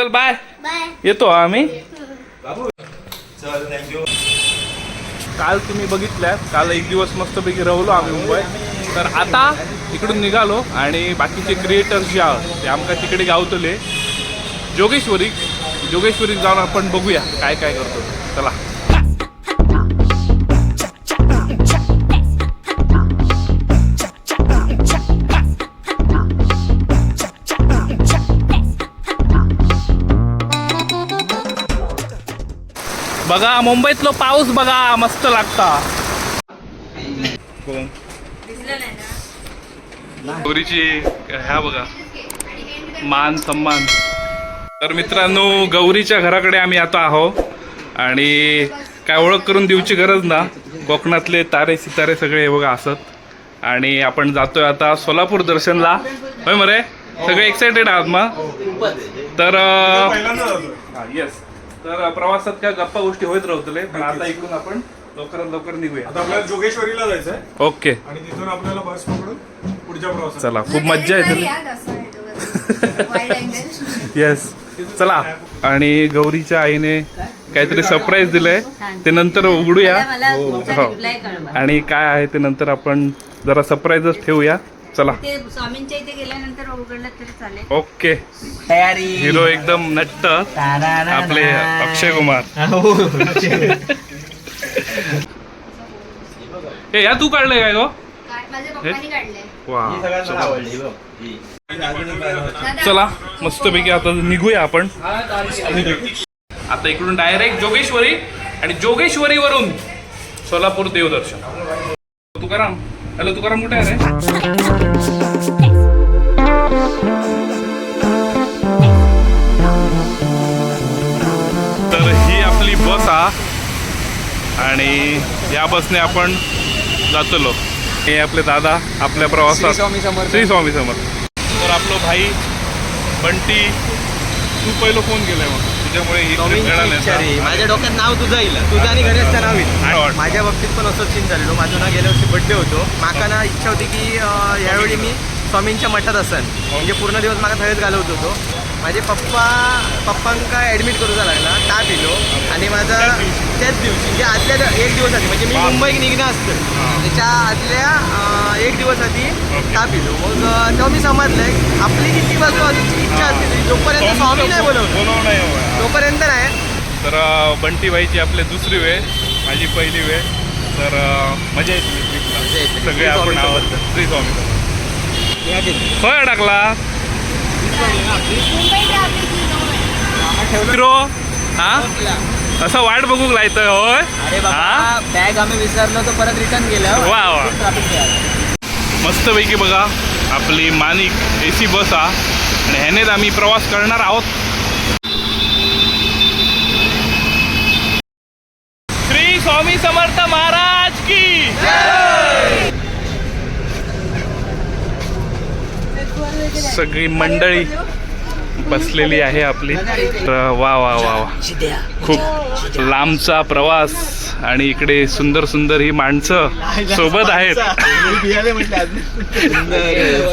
चल bye. Bye. येतो आम्ही. काल तुम्ही बघितल्यात काल एक दिवस मस्तपैकी राहलो आम्ही मुंबईत. तर आता इकडून निघालो आणि बाकीचे क्रिएटर्स जे आहोत ते आमका तिकडे गावतले. जोगेश्वरी जोगेश्वरी जाऊन आपण बघूया काय काय करतो. चला. बघा मुंबईतलो पाऊस बघा मस्त लागता. गौरीची ह्या बघा. मान सन्मान. तर मित्रांनो गौरीच्या घराकडे आम्ही आता आहो. आणि काय ओळख करून देऊची गरज ना कोकणातले तारे सितारे सगळे हे बघा असत. आणि आपण जातोय आता सोलापूर दर्शनला. होय मरे? सगळे एक्साइटेड आहात मग? तर येस तर प्रवासात काय गप्पा गोष्टी होत राहतले पण आता इकडून आपण लवकरात लवकर निघूया. आता आपल्याला जोगेश्वरीला जायचंय. ओके. आणि तिथून आपल्याला बस पकडून पुढच्या प्रवासात. चला खूप मज्जा येते. येस चला आणि गौरीच्या आईने काहीतरी सरप्राईज दिलंय. ते नंतर उघडूया. मला तुमचा हो. रिप्लाय कळवा आणि काय आहे ते नंतर आपण जरा सरप्राईजच ठेवूया. चला. ते स्वामींच्या इथे गेल्यानंतर उघडलं तरी चालेल. ओके. तयारी. हिरो एकदम नट्ट. आपले अक्षय कुमार. ए या तू काढलंय काय गो? माझ्या पप्पानी काढलंय. वा. ही. चला. मस्तपैकी आता निघूया आपण. आता इकडून डायरेक्ट जोगेश्वरी आणि जोगेश्वरीवरून सोलापूर देवदर्शन. तुकाराम हॅलो तुकाराम कुठे आहे रे? तर ही आपली बस आ आणि या बसने आपण जातलो. हे आपले दादा आपल्या प्रवासात. श्री स्वामी समर्थ. तर आपलं भाई बंटी तू पहिलं फोन केलाय मग तुझ्यामुळे ही इच्छा रे. आता. माझ्या डोक्यात नाव तुझं येईल तुझं आणि घरेचं नाव येईल? माझ्या बाबतीत पण असंच सीन झालेलो. माझं ना गेल्या वर्षी बड्डे होतो. माका ना इच्छा होती की अं, यावेळी मी स्वामींच्या मठात असन. म्हणजे पूर्ण दिवस माका थंयच घालवत होतो. माझे पप्पा पप्पांका ॲडमिट करूचा लागला ताप येलो आणि माझा त्याच दिवशी. म्हणजे आदल्या एक दिवस आधी. म्हणजे मी बाप. मुंबईत निघणं असतं. त्याच्या आदल्या एक दिवस आधी. ताप येलो मग तेव्हा मी समजलंय आपली किती बाजू आधीची इच्छा असते जोपर्यंत स्वामी नाही बोलवलं. तोपर्यंत नाही तर बंटीबाईची आपली दुसरी वेळ माझी पहिली वेळ. तर मजा येते. येते. सगळे आपण समर्थ. श्री स्वामी. होय टाकला हिरो हा? असं वाट बघू लायतोय होय? अरे हा? बाबा बॅग आम्ही विसरलो तर परत रिटर्न गेलं वा वा. ट्रॅफिक मिळालं. मस्तपैकी बघा आपली मानिक ए सी बस हा. आणि ह्यानेच आम्ही प्रवास करणार आहोत. श्री स्वामी समर्थ महाराज की सगळी मंडळी बसलेली आहे आपली. तर वा वा वा वा. खूप लांबचा प्रवास आणि इकडे सुंदर सुंदर ही माणसं सोबत आहेत.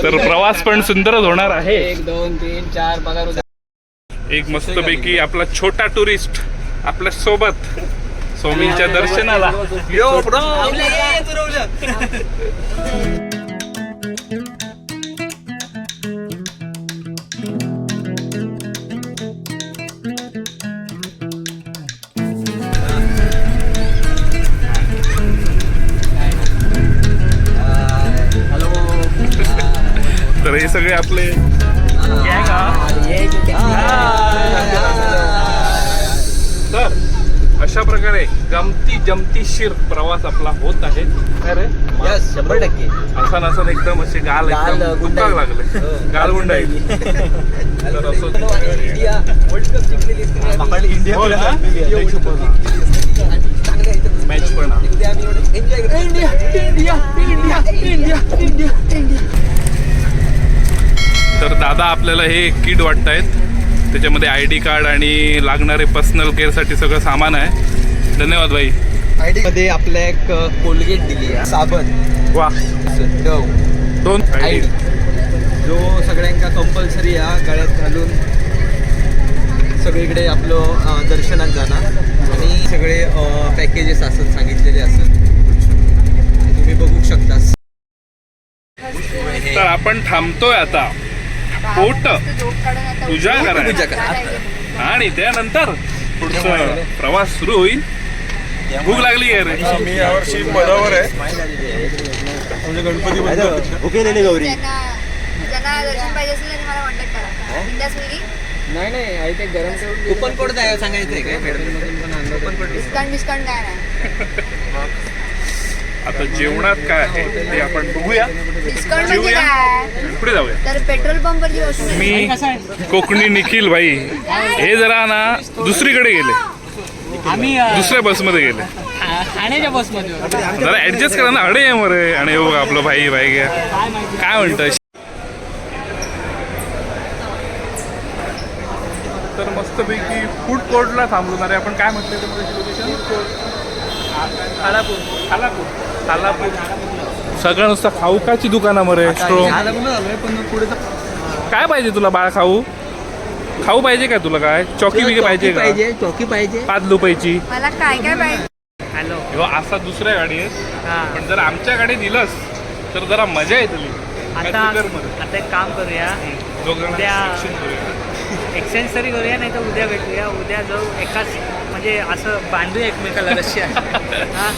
तर प्रवास पण सुंदरच होणार आहे. एक दोन तीन चार पगार एक मस्तपैकी आपला छोटा टुरिस्ट आपल्यासोबत स्वामींच्या दर्शनाला. हे सगळे आपले. तर अशा प्रकारे गमती जमतीशीर प्रवास आपला होत आहे. अरे यस शंभर टक्के. असा नसन एकदम असे गाल. गुंडाग लागले. हो. गाल गुंडाई तर असं इंडिया. इंडिया हो. मॅच पण. करतो. India India India India India. दादा आपल्याला हे किट वाटतायत. त्याच्यामध्ये आय डी कार्ड आणि लागणारे पर्सनल केअरसाठी सगळं सामान आहे. धन्यवाद भाई. आयडी मध्ये आपल्या एक कोलगेट दिली आहे. साबण. वा डव दोन आयडी जो सगळ्यांका कंपल्सरी हा गळ्यात घालून सगळीकडे आपलं दर्शनात जाणार. आणि सगळे पॅकेजेस असत सांगितलेले असत तुम्ही बघू शकता तर आपण थांबतोय आता. पोट. पूजा करा. आणि त्यानंतर पुढचा प्रवास सुरू होईल. भूक लागली आहे रे. मी यावर्षी पदावर आहे. गणपती भुकेलेली गौरी. नाही नाही ते गरम कुपन कोड द्या सांगायचं काय? कुपन कोड डिस्काउंट बिस्काउंट काय नाही आता जेवणात काय आहे ते आपण बघूया. डिस्काउंट म्हणजे जेवूया. काय? पुढे जाऊया. तर पेट्रोल पंपवरची नाही. मी कोकणी निखिल भाई हे जरा ना दुसरीकडे गेले. आम्ही दुसऱ्या बसमध्ये गेले. ठाण्याच्या बसमध्ये जरा ऍडजस्ट करा ना. अडे आहे मरे. आणि हो आपलं भाई भाई घ्या. काय म्हणतोय? तर मस्तपैकी फूड कोर्टला थांबलो अरे आपण काय म्हटलं ते लोकेशन खालापूर. खालापूर. खालापूर. सगळं नुसतं खाऊकाची दुकानं मरे स्ट्रोम पण पुढे काय पाहिजे तुला बाळ खाऊ? खाऊ पाहिजे का तुला काय? चॉकी बिकी पाहिजे का? पाहिजे चौकी पाहिजे. पाच रुपयाची मला काय काय पाहिजे? हॅलो. ह्यो असा दुसऱ्या गाडी आहे हा. पण जर आमच्या गाडी दिलंस तर जरा मजा येतली. आता आता एक काम करूया. उद्या- एक्सचेंज तरी करूया नाही तर उद्या भेटूया. उद्या जाऊ एकाच म्हणजे असं बांधूया एकमेकाला रशी हा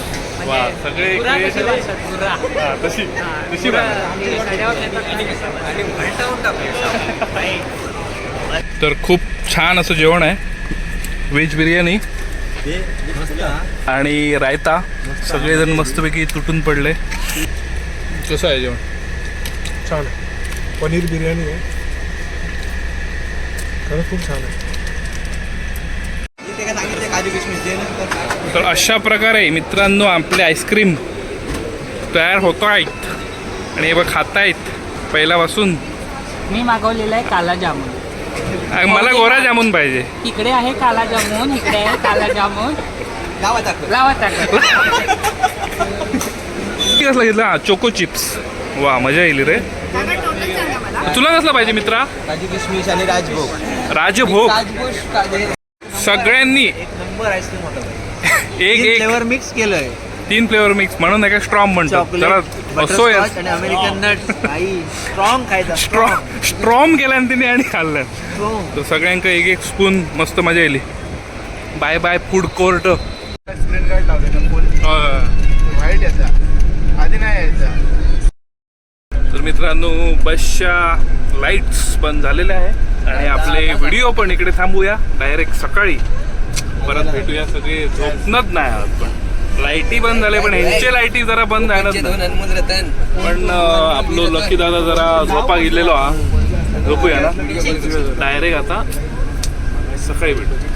वा, म्हणजे सगळे तशी तशी बांधा. तर खूप छान असं जेवण आहे. व्हेज बिर्याणी आणि रायता. सगळेजण मस्तपैकी तुटून पडले. कसं आहे जेवण? छान आहे. पनीर बिर्याणी आहे. खरंच खूप छान आहे. तर अशा प्रकारे मित्रांनो आपले आईस्क्रीम तयार होत आहेत. आणि हे बघ खातायत पहिल्यापासून. मी मागवलेला आहे काला जामून. मला गोरा जामून पाहिजे. इकडे आहे काला जामून इकडे आहे काला जामून. लावा कसला घेतला? हा, चोको चिप्स. वा मजा येईल रे. तुला कसला पाहिजे मित्रा? राजभोग. राजभोग. सगळ्यांनी. नंबर आईस्क्रीम होता एक एक. फ्लेवर मिक्स केलंय. तीन फ्लेवर मिक्स म्हणून एका स्ट्रॉंग म्हणतो. जरा बटरस्कॉच आणि अमेरिकन नट काही स्ट्रॉंग खायचा स्ट्रॉंग स्ट्रॉंग केल्यान तिने आणि खाल्लं. तर सगळ्यांका एक एक स्पून मस्त मजा येईल bye bye food court screen guard लावले व्हाईट याचा. आधी नाही यायचा. तर मित्रांनो बसच्या लाईट्स बंद झालेल्या आहे. आणि आपले व्हिडिओ पण इकडे थांबूया. डायरेक्ट सकाळी. परत भेटूया सगळे. झोपणत नाही आहात पण. लाईटी बंद झाले पण ह्यांचे लाईटी जरा बंद आहे ना. पण आपलो लकी दादा जरा झोपा गेलेलो हा. झोपूया ना? डायरेक्ट आता. सकाळी भेटू.